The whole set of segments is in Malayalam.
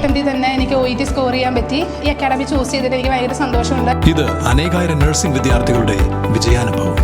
അറ്റംപ്റ്റിൽ തന്നെ എനിക്ക് ഒ ഇ ടി സ്കോർ ചെയ്യാൻ പറ്റി. ഈ അക്കാഡമി ചൂസ് ചെയ്തിട്ട് എനിക്ക് ഭയങ്കര സന്തോഷമുണ്ട്. ഇത് അനേകായിരം നഴ്സിംഗ് വിദ്യാർത്ഥികളുടെ വിജയാനുഭവം.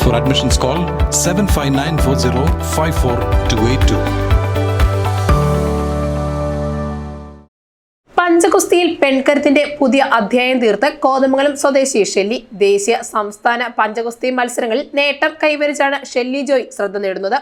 For admissions call seven five nine four zero five four two eight two പഞ്ചകുസ്തിയിൽ പെൺകരുത്തിന്റെ പുതിയ അധ്യായം തീർത്ത് കോതമംഗലം സ്വദേശി ഷെല്ലി ദേശീയ സംസ്ഥാന പഞ്ചകുസ്തി മത്സരങ്ങളിൽ നേട്ടം കൈവരിച്ചാണ് ഷെല്ലി ജോയ് ശ്രദ്ധ നേടുന്നത്.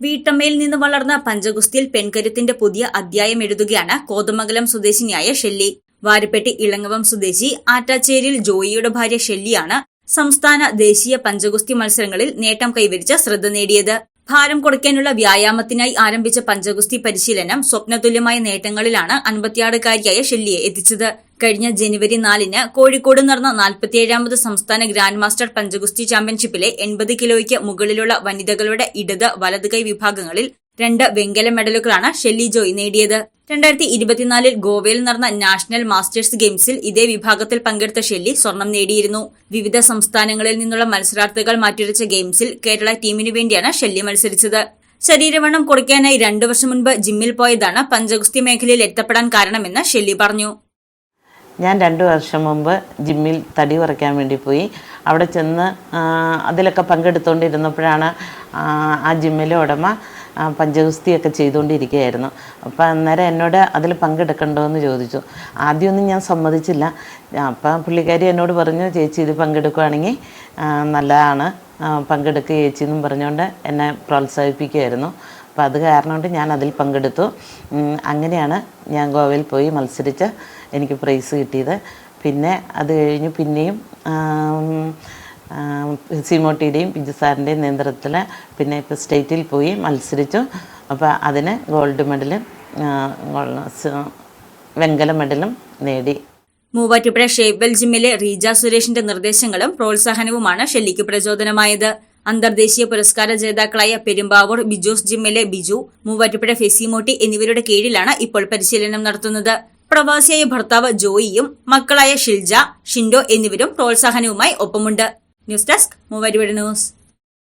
വീട്ടമ്മയിൽ നിന്ന് വളർന്ന പഞ്ചഗുസ്തിയിൽ പെൺകരുത്തിന്റെ പുതിയ അധ്യായം എഴുതുകയാണ് കോതമംഗലം സ്വദേശിനിയായ ഷെല്ലി. വാരപ്പെട്ടി ഇളങ്ങവം സ്വദേശി ആറ്റാച്ചേരിയിൽ ജോയിയുടെ ഭാര്യ ഷെല്ലിയാണ് സംസ്ഥാന ദേശീയ പഞ്ചഗുസ്തി മത്സരങ്ങളിൽ നേട്ടം കൈവരിച്ച ശ്രദ്ധ നേടിയത്. ഭാരം കുറയ്ക്കാനുള്ള വ്യായാമത്തിനായി ആരംഭിച്ച പഞ്ചഗുസ്തി പരിശീലനം സ്വപ്നതുല്യമായ നേട്ടങ്ങളിലാണ് അൻപത്തിയാറുകാരിയായ ഷെല്ലിയെ എത്തിച്ചത്. കഴിഞ്ഞ ജനുവരി നാലിന് കോഴിക്കോട് നടന്ന നാൽപ്പത്തിയേഴാമത് സംസ്ഥാന ഗ്രാൻഡ് മാസ്റ്റർ പഞ്ചഗുസ്തി ചാമ്പ്യൻഷിപ്പിലെ എൺപത് കിലോയ്ക്ക് മുകളിലുള്ള വനിതകളുടെ ഇടത് വലത് കൈ വിഭാഗങ്ങളിൽ രണ്ട് വെങ്കല മെഡലുകളാണ് ഷെല്ലി ജോയ് നേടിയത്. രണ്ടായിരത്തി ഇരുപത്തിനാലിൽ ഗോവയിൽ നടന്ന നാഷണൽ മാസ്റ്റേഴ്സ് ഗെയിംസിൽ ഇതേ വിഭാഗത്തിൽ പങ്കെടുത്ത ഷെല്ലി സ്വർണം നേടിയിരുന്നു. വിവിധ സംസ്ഥാനങ്ങളിൽ നിന്നുള്ള മത്സരാർത്ഥികൾ മാറ്റുരച്ച ഗെയിംസിൽ കേരള ടീമിനു വേണ്ടിയാണ് ഷെല്ലി മത്സരിച്ചത്. ശരീരവണ്ണം കുറയ്ക്കാനായി രണ്ടു വർഷം മുൻപ് ജിമ്മിൽ പോയതാണ് പഞ്ചഗുസ്തി മേഖലയിൽ എത്തപ്പെടാൻ കാരണമെന്ന് ഷെല്ലി പറഞ്ഞു. ഞാൻ രണ്ട് വർഷം മുമ്പ് ജിമ്മിൽ തടി കുറയ്ക്കാൻ വേണ്ടി പോയി. അവിടെ ചെന്ന് അതിലൊക്കെ പങ്കെടുത്തുകൊണ്ടിരുന്നപ്പോഴാണ് ആ, ജിമ്മിലെ ഉടമ പഞ്ചഗുസ്തിയൊക്കെ ചെയ്തുകൊണ്ടിരിക്കുകയായിരുന്നു അപ്പോൾ അന്നേരം എന്നോട് അതിൽ പങ്കെടുക്കണ്ടോ എന്ന് ചോദിച്ചു. ആദ്യമൊന്നും ഞാൻ സമ്മതിച്ചില്ല. അപ്പം പുള്ളിക്കാരി എന്നോട് പറഞ്ഞു ചേച്ചി ഇത് പങ്കെടുക്കുകയാണെങ്കിൽ നല്ലതാണ്. പങ്കെടുക്കുക ചേച്ചി എന്നും പറഞ്ഞുകൊണ്ട് എന്നെ പ്രോത്സാഹിപ്പിക്കുമായിരുന്നു അപ്പോൾ അത് കാരണം കൊണ്ട് ഞാൻ അതിൽ പങ്കെടുത്തു അങ്ങനെയാണ് ഞാൻ ഗോവയിൽ പോയി മത്സരിച്ച് എനിക്ക് പ്രൈസ് കിട്ടിയത്. പിന്നെ അത് കഴിഞ്ഞ് പിന്നെയും സിമോട്ടിയുടെയും ബിജു സാറിന്റെയും നേതൃത്വത്തിൽ പിന്നെ ഇപ്പോൾ സ്റ്റേറ്റിൽ പോയി മത്സരിച്ചു. അപ്പോൾ അതിന് ഗോൾഡ് മെഡലും വെങ്കല മെഡലും നേടി. മൂവാറ്റുപുഴ ഷേബൽ ജിമ്മിലെ റീജ സുരേഷിന്റെ നിർദ്ദേശങ്ങളും പ്രോത്സാഹനവുമാണ് ഷെല്ലിക്ക് പ്രചോദനമായത്. അന്തർദേശീയ പുരസ്കാര ജേതാക്കളായ പെരുമ്പാവൂർ ബിജോസ് ജിമ്മിലെ ബിജു മൂവാറ്റുപുഴ ഫെസിമോട്ടി എന്നിവരുടെ കീഴിലാണ് ഇപ്പോൾ പരിശീലനം നടത്തുന്നത്. പ്രവാസിയായ ഭർത്താവ് ജോയിയും മക്കളായ ഷിൽജ ഷിൻഡോ എന്നിവരും പ്രോത്സാഹനവുമായി ഒപ്പമുണ്ട്. News desk Muvattupuzha news.